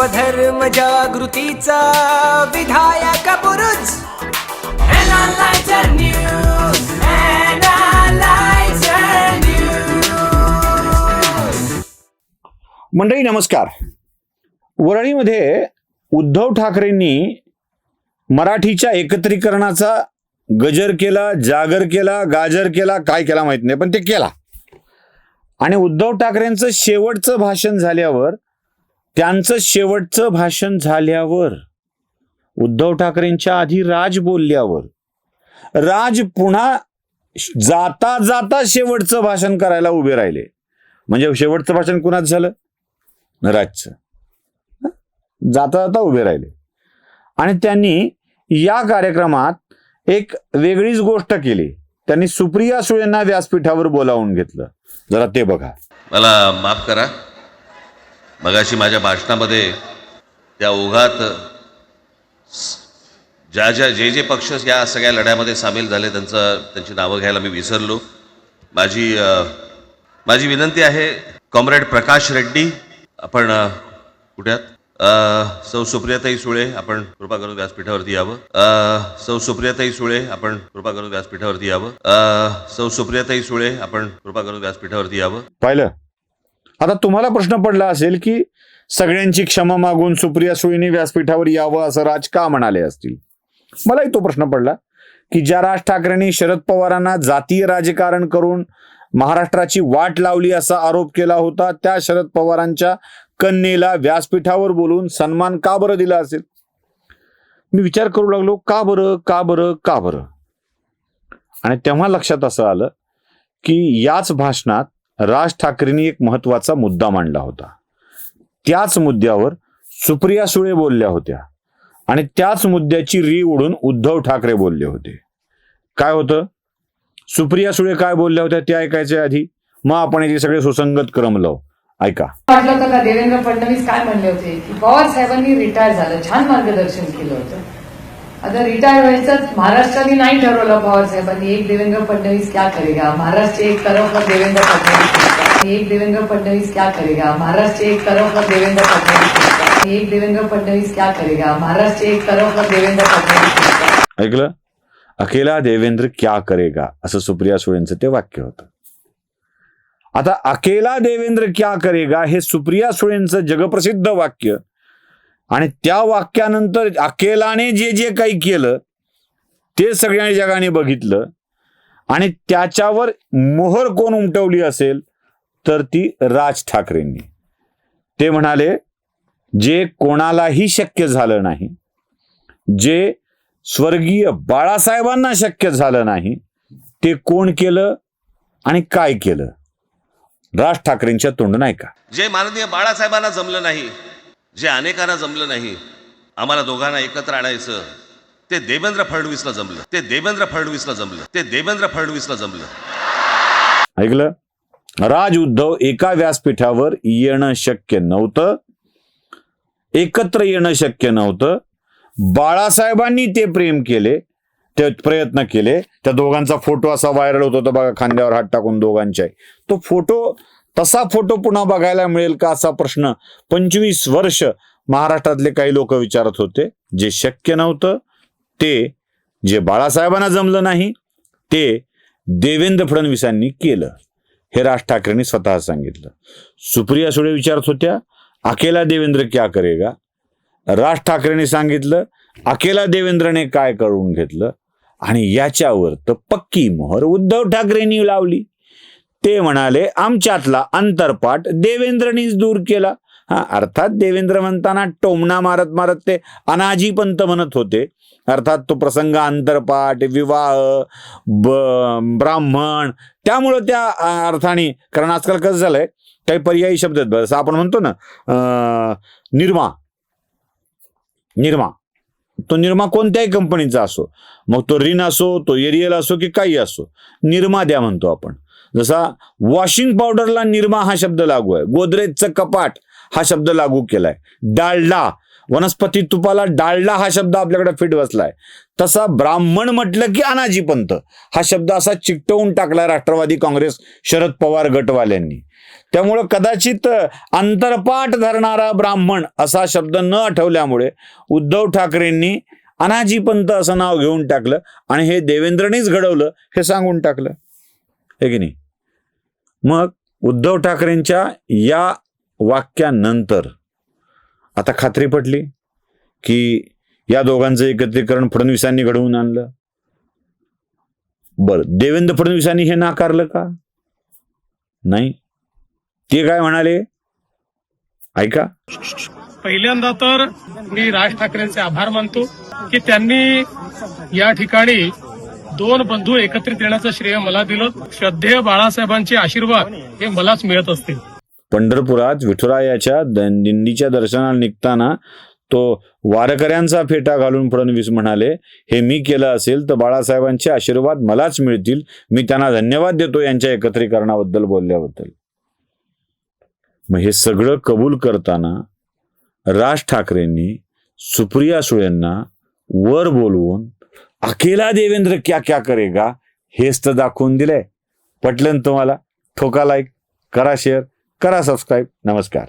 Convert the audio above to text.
स्वधर्म जागृतीचा विधायक News. मंडळी नमस्कार. वरळीमध्ये उद्धव ठाकरेंनी मराठीच्या एकत्रीकरणाचा गजर केला जागर केला गाजर केला काय केला माहीत नाही पण ते केला. आणि उद्धव ठाकरेंचं शेवटचं भाषण झाल्यावर त्यांचं शेवटचं भाषण झाल्यावर उद्धव ठाकरेंच्या आधी राज बोलल्यावर राज पुन्हा जाता जाता शेवटचं भाषण करायला उभे राहिले. म्हणजे शेवटचं भाषण कुणाच झालं? राजचं. जाता जाता उभे राहिले. आणि त्यांनी या कार्यक्रमात एक वेगळीच गोष्ट केली. त्यांनी सुप्रिया सुळेंना व्यासपीठावर बोलावून घेतलं. जरा ते बघा. मला माफ करा. मगाशी माझ्या भाषणामध्ये त्या ओघात ज्या ज्या जे जे पक्ष या सगळ्या लढ्यामध्ये सामील झाले त्यांचं त्यांची नावं घ्यायला मी विसरलो. माझी माझी विनंती आहे कॉम्रेड प्रकाश रेड्डी आपण कुठ्यात? सौ सुप्रियाताई सुळे आपण कृपा करून व्यासपीठावरती यावं. सौ सुप्रियाताई सुळे आपण कृपा करून व्यासपीठावरती यावं. सौ सुप्रियाताई सुळे आपण कृपा करून व्यासपीठावरती यावं. पाहिलं? आता तुम्हाला प्रश्न पडला असेल की सगळ्यांची क्षमा मागून सुप्रिया सुळेंनी व्यासपीठावर यावं असं राज का म्हणाले असतील? मलाही तो प्रश्न पडला की ज्या राज ठाकरेंनी शरद पवारांना जातीय राजकारण करून महाराष्ट्राची वाट लावली असा आरोप केला होता. त्या शरद पवारांच्या कन्येला व्यासपीठावर बोलून सन्मान का बरं दिला असेल? मी विचार करू लागलो का बरं का बरं का बरं? आणि तेव्हा लक्षात असं आलं की याच भाषणात राज ठाकरेंनी एक महत्त्वाचा मुद्दा मांडला होता. त्याच मुद्द्यावर सुप्रिया सुळे बोलल्या होत्या आणि त्याच मुद्द्याची री ओढून उद्धव ठाकरे बोलले होते. काय होतं? सुप्रिया सुळे काय बोलल्या होत्या ते ऐकायच्या आधी? मग आपण याचे सगळे सुसंगत क्रम लावू. ऐका. म्हटलं होतं का देवेंद्र फडणवीस काय म्हणले होते? की पवार साहेबांनी रिटायर झालं छान मार्गदर्शन केलं होतं. आता रिटायर व्हायचं महाराष्ट्राने नाही ठरवलं पवारसाहेबांनी एक देवेंद्र फडणवीस क्या करेगा? महाराष्ट्र एक तरफ देवेंद्र फडणवीस. एक देवेंद्र फडणवीस क्या करेगा? महाराष्ट्र एक तरफ देवेंद्र फडणवीस. एक देवेंद्र फडणवीस क्या करेगा? महाराष्ट्र एक तरफ देवेंद्र फडणवीस. ऐकलं? अकेला देवेंद्र क्या करेगा? असं सुप्रिया सुळेंचं ते वाक्य होतं. आता अकेला देवेंद्र क्या करेगा हे सुप्रिया सुळेंचं जगप्रसिद्ध वाक्य. आणि त्या वाक्यानंतर अकेलाने जे जे काही केलं ते सगळ्या जगाने बघितलं. आणि त्याच्यावर मोहर कोण उमटवली असेल तर ती राज ठाकरेंनी. ते म्हणाले जे कोणालाही शक्य झालं नाही जे स्वर्गीय बाळासाहेबांना शक्य झालं नाही ते कोण केलं आणि काय केलं? राज ठाकरेंच्या तोंड नाही का? जे माननीय बाळासाहेबांना जमलं नाही जे अनेकांना जमलं नाही आम्हाला दोघांना एकत्र आणायचं ते देवेंद्र फडणवीसला जमलं ते देवेंद्र फडणवीसला जमलं ते देवेंद्र फडणवीसला जमलं. ऐकलं? राज उद्धव एका व्यासपीठावर येणं शक्य नव्हतं. एकत्र येणं शक्य नव्हतं. बाळासाहेबांनी ते प्रेम केले ते प्रयत्न केले. त्या दोघांचा फोटो असा व्हायरल होत होता बघा खांद्यावर हात टाकून दोघांच्या तो फोटो तसा फोटो पुन्हा बघायला मिळेल का असा प्रश्न पंचवीस वर्ष महाराष्ट्रातले काही लोक विचारत होते. जे शक्य नव्हतं ते जे बाळासाहेबांना जमलं नाही ते देवेंद्र फडणवीसांनी केलं. हे राज ठाकरेंनी स्वतः सांगितलं. सुप्रिया सुळे विचारत होत्या अकेला देवेंद्र क्या करेगा? राज ठाकरेंनी सांगितलं अकेला देवेंद्रने काय करून घेतलं? आणि याच्यावर तर पक्की मोहर उद्धव ठाकरेंनी लावली. ते म्हणाले आमच्यातला अंतरपाठ देवेंद्रनीच दूर केला. हा अर्थात देवेंद्र म्हणताना टोमणा मारत मारत ते अनाजी पंत म्हणत होते. अर्थात तो प्रसंग अंतरपाठ विवाह ब्राह्मण त्यामुळं त्या अर्थाने कारण आजकाल कसं झालंय काही पर्यायी शब्द आहेत बरं. जसं आपण म्हणतो ना निर्मा. निर्मा. तो निर्मा कोणत्याही कंपनीचा असो मग तो रिन असो तो एरियल असो की काही असो निर्मा द्या म्हणतो आपण. जसा वॉशिंग पावडरला निर्मा हा शब्द लागू आहे. गोदरेजचं कपाट हा शब्द लागू केलाय. डालडा वनस्पती तुपाला डाळला हा शब्द आपल्याकडे फिट बसलाय. तसा ब्राह्मण म्हटलं की अनाजी पंत हा शब्द असा चिकटवून टाकला राष्ट्रवादी काँग्रेस शरद पवार गटवाल्यांनी. त्यामुळं कदाचित अंतरपाठ धरणारा ब्राह्मण असा शब्द न आठवल्यामुळे उद्धव ठाकरेंनी अनाजी पंत असं नाव घेऊन टाकलं आणि हे देवेंद्रनीच घडवलं हे सांगून टाकलं. हे की नाही? मग उद्धव ठाकरेंच्या या वाक्यानंतर आता खात्री पटली की या दोघांचं एकत्रीकरण फडणवीसांनी घडवून आणलं. बरं देवेंद्र फडणवीसांनी हे नाकारलं का? नाही. ते काय म्हणाले? ऐका. पहिल्यांदा तर मी राज ठाकरेंचे आभार मानतो की त्यांनी या ठिकाणी दोन बंधू एकत्रित येण्याचं श्रेय मला दिलं. श्रद्धेय बाळासाहेबांचे आशीर्वाद हे मलाच मिळत असतील. पंढरपुरात विठुरायाच्या दिंडीच्या दर्शनाला निघताना तो वारकऱ्यांचा फेटा घालून फडणवीस म्हणाले हे मी केलं असेल तर बाळासाहेबांचे आशीर्वाद मलाच मिळतील. मी त्यांना धन्यवाद देतो यांच्या एकत्रीकरणाबद्दल बोलल्याबद्दल. मग हे सगळं कबूल करताना राज ठाकरेंनी सुप्रिया सुळेंना वर बोलवून अकेला देवेंद्र क्या क्या करेगा हेच तर दाखवून दिलंय. पटलं तुम्हाला? ठोका लाईक करा शेअर करा सबस्क्राईब नमस्कार.